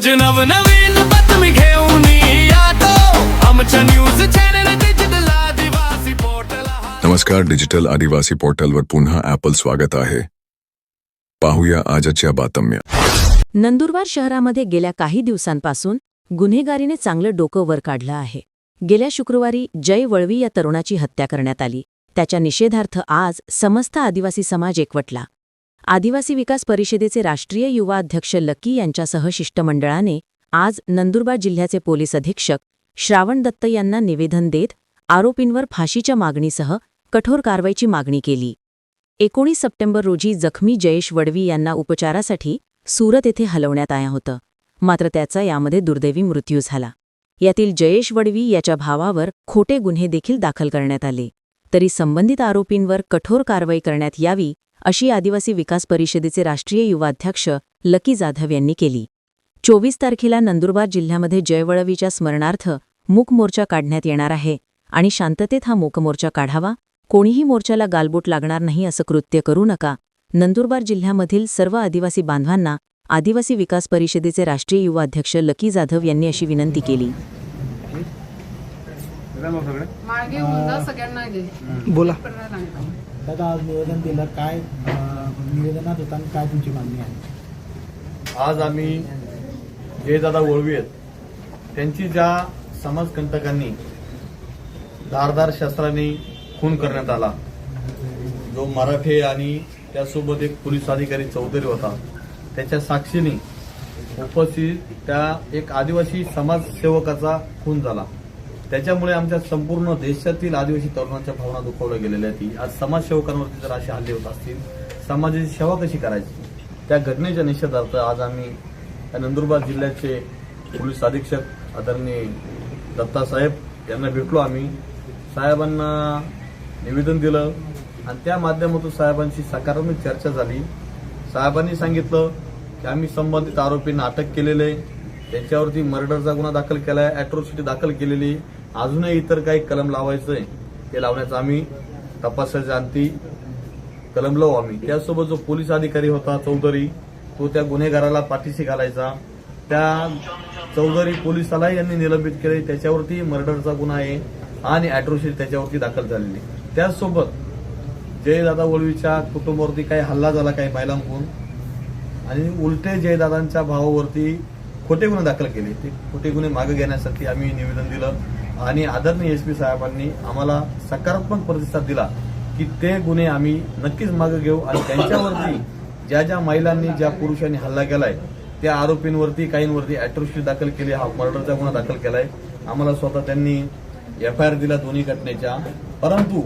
रोज नवनवीन बातमी घेऊन येतो. आमच्या न्यूज चॅनल डिजिटल आदिवासी पोर्टल नमस्कार डिजिटल आदिवासी पोर्टलवर पुन्हा ॲपल स्वागत आहे. पाहूया आजच्या बातम्या. नंदुरबार शहरामध्ये गेल्या काही दिवसांपासून गुन्हेगारीने चांगलं डोकं वर काढलं आहे. गेल्या शुक्रवारी जय वळवी या तरुणाची हत्या करण्यात आली. त्याच्या निषेधार्थ आज समस्त आदिवासी समाज एकवटला. आदिवासी विकास परिषदेचे राष्ट्रीय युवा अध्यक्ष लकी यांच्यासह शिष्टमंडळाने आज नंदुरबार जिल्ह्याचे पोलीस अधीक्षक श्रावण दत्त यांना निवेदन देत आरोपींवर फाशीच्या मागणीसह कठोर कारवाईची मागणी केली. एकोणीस सप्टेंबर रोजी जखमी जयेश वडवी यांना उपचारासाठी सुरत येथे हलवण्यात आया होतं. मात्र त्याचा यामध्ये दुर्दैवी मृत्यू झाला. यातील जयेश वडवी याच्या भावावर खोटे गुन्हे देखील दाखल करण्यात आले. तरी संबंधित आरोपींवर कठोर कारवाई करण्यात यावी अशी आदिवासी विकास परिषदेचे राष्ट्रीय युवाध्यक्ष लकी जाधव यांनी केली. चोवीस तारखेला नंदुरबार जिल्ह्यामध्ये जयवळवीच्या स्मरणार्थ मूक मोर्चा काढण्यात येणार आहे आणि शांततेत हा मूकमोर्चा काढावा. कोणीही मोर्चाला गालबोट लागणार नाही असं कृत्य करू नका. नंदुरबार जिल्ह्यामधील सर्व आदिवासी बांधवांना आदिवासी विकास परिषदेचे राष्ट्रीय युवा अध्यक्ष लकी जाधव यांनी अशी विनंती केली. बोला. पण दादा आज निवेदन दिलं काय निवेदनात होता आणि काय तुमची मागणी आहे? आज आम्ही जयदादा वळवी आहेत त्यांची ज्या समाजकंटकांनी धारदार शस्त्राने खून करण्यात आला जो मराठे आणि त्यासोबत एक पोलीस अधिकारी चौधरी होता त्याच्या साक्षीने उपस्थित त्या एक आदिवासी समाजसेवकाचा खून झाला. त्याच्यामुळे आमच्या संपूर्ण देशातील आदिवासी तरुणांच्या भावना दुखावल्या गेलेल्या आहेत. आज समाजसेवकांवरती जर असे हल्ले होत असतील समाजाची सेवा कशी करायची? त्या घटनेच्या निषेधार्थ आज आम्ही नंदुरबार जिल्ह्याचे पोलीस अधीक्षक आदरणीय दत्तासाहेब यांना भेटलो आम्ही. साहेबांना निवेदन दिलं आणि त्या माध्यमातून साहेबांशी सकारात्मक चर्चा झाली. साहेबांनी सांगितलं की आम्ही संबंधित आरोपींना अटक केलेलं आहे. त्यांच्यावरती मर्डरचा गुन्हा दाखल केलाय अॅट्रॉसिटी दाखल केलेली अजूनही इतर काही कलम लावायचं आहे ते लावण्याचा आम्ही तपासाच्या अंती कलम लावू आम्ही. त्यासोबत जो पोलीस अधिकारी होता चौधरी तो त्या गुन्हेगाराला पाठीशी घालायचा. त्या चौधरी पोलिसालाही यांनी निलंबित केले. त्याच्यावरती मर्डरचा गुन्हा आहे आणि अॅट्रोसिटी त्याच्यावरती दाखल झालेली त्याचसोबत जयदादा वळवीच्या कुटुंबावरती काही हल्ला झाला काही महिलांकडून. आणि उलटे जयदादांच्या भावावरती खोटे गुन्हे दाखल केले. ते खोटे गुन्हे मागे घेण्यासाठी आम्ही निवेदन दिलं. आणि आदरणीय एस पी साहेबांनी आम्हाला सकारात्मक प्रतिसाद दिला की ते गुन्हे आम्ही नक्कीच मागे घेऊ आणि त्यांच्यावरती ज्या ज्या महिलांनी ज्या पुरुषांनी हल्ला केलाय त्या आरोपींवरती काहींवरती अॅट्रोसिटी दाखल केली हा मर्डरचा गुन्हा दाखल केलाय. आम्हाला स्वतः त्यांनी एफ आय आर दिला दोन्ही घटनेच्या. परंतु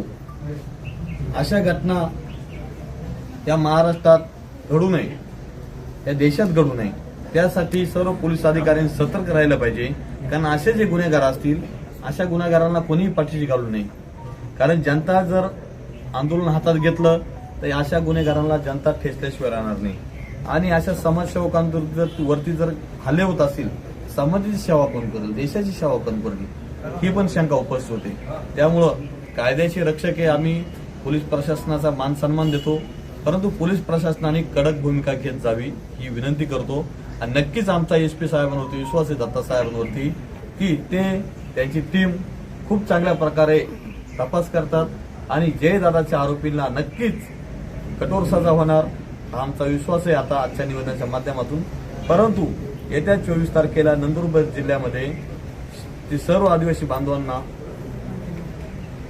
अशा घटना या महाराष्ट्रात घडू नये या देशात घडू नये त्यासाठी सर्व पोलीस अधिकाऱ्यांनी सतर्क राहिलं पाहिजे. कारण असे जे गुन्हेगार असतील अशा गुन्हेगारांना कोणीही पाठीशी घालू नये. कारण जनता जर आंदोलन हातात घेतलं तर अशा गुन्हेगारांना जनता ठेचल्याशिवाय राहणार नाही. आणि अशा समाजसेवकांवरती वरती जर हल्ले होत असतील समाजाची सेवा कोण करेल देशाची सेवा कोण करेल ही पण शंका उपस्थित होते. त्यामुळं कायद्याचे रक्षक आहे आम्ही पोलीस प्रशासनाचा मान सन्मान देतो. परंतु पोलीस प्रशासनाने कडक भूमिका घेत जावी ही विनंती करतो. आणि नक्कीच आमचा एस पी साहेबांवरती विश्वास आहे दत्ता साहेबांवरती की ते त्यांची टीम खूप चांगल्या प्रकारे तपास करतात आणि जयदादाच्या आरोपींना नक्कीच कठोर सजा होणार हा आमचा विश्वास आहे आता आजच्या निवेदनाच्या माध्यमातून. परंतु येत्या चोवीस तारखेला नंदुरबार जिल्ह्यामध्ये ती सर्व आदिवासी बांधवांना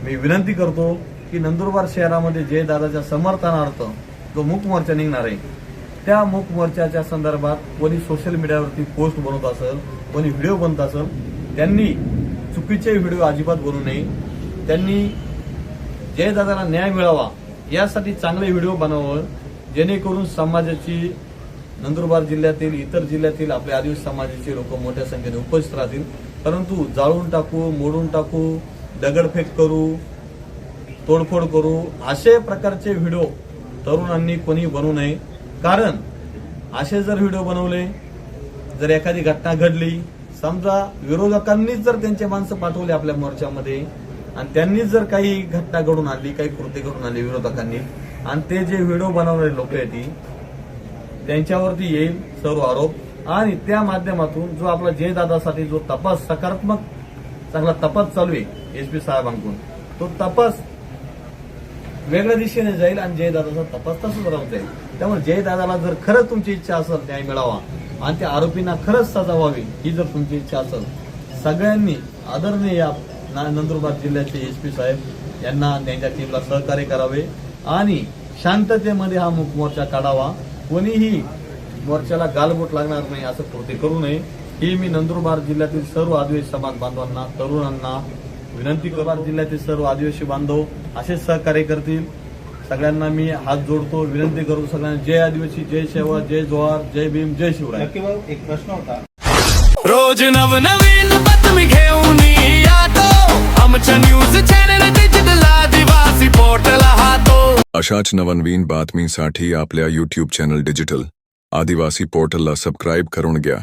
मी विनंती करतो की नंदुरबार शहरामध्ये जयदादाच्या समर्थनार्थ जो मूक मोर्चा निघणार आहे त्या मूक मोर्चाच्या संदर्भात कोणी सोशल मीडियावरती पोस्ट बनवत असेल कोणी व्हिडिओ बनत असेल त्यांनी चुकीचे व्हिडिओ अजिबात बनू नये. त्यांनी जयदादाला न्याय मिळावा यासाठी चांगले व्हिडिओ बनवावं जेणेकरून समाजाची नंदुरबार जिल्ह्यातील इतर जिल्ह्यातील आपल्या आदिवासी समाजाचे लोक मोठ्या संख्येने उपस्थित राहतील. परंतु जाळून टाकू मोडून टाकू दगडफेक करू तोडफोड करू असे प्रकारचे व्हिडिओ तरुणांनी कोणी बनवू नये. कारण असे जर व्हिडिओ बनवले जर एखादी घटना घडली समजा विरोधकांनीच जर त्यांचे माणसं पाठवले आपल्या मोर्चामध्ये आणि त्यांनीच जर काही घटना घडून आणली काही कृती घडून आणली विरोधकांनी आणि ते जे व्हिडिओ बनवणारे लोक आहेत ती त्यांच्यावरती येईल सर्व आरोप. आणि त्या माध्यमातून जो आपला जयदादासाठी जो तपास सकारात्मक चांगला तपास चालू आहे एस पी साहेबांकडून तो तपास वेगळ्या दिशेने जाईल आणि जयदादाचा तपास तसंच राहून जाईल. त्यामुळे जयदादाला जर खरंच तुमची इच्छा असेल न्याय मिळावा आणि त्या आरोपींना खरंच सजा व्हावी ही जर तुमची इच्छा असेल सगळ्यांनी आदरणीय या ना- नंदुरबार जिल्ह्याचे एस पी साहेब यांना त्यांच्या टीमला सहकार्य करावे आणि शांततेमध्ये हा मुक मोर्चा काढावा. कोणीही मोर्चाला गालबोट लागणार नाही असं कृती करू नये. ही मी नंदुरबार जिल्ह्यातील सर्व आदिवासी समाज बांधवांना तरुणांना विनंती करणार जिल्ह्यातील सर्व आदिवासी बांधव असेच सहकार्य करतील. सगळ्यांना मी हात जोडतो विनंती करू सगळ्यांना जय आदिवासी जय शेवा जय जोहार जय भीम जय शिवराय. नक्की भाऊ एक प्रश्न होता. रोज नवनवीन बातमी घेऊन येतो. आमच्या न्यूज चॅनल डिजिटल आदिवासी पोर्टल हातो. अशाच नवनवीन बातमीसाठी आपल्या यूट्यूब चॅनल डिजिटल आदिवासी पोर्टलला सबस्क्राईब करून घ्या.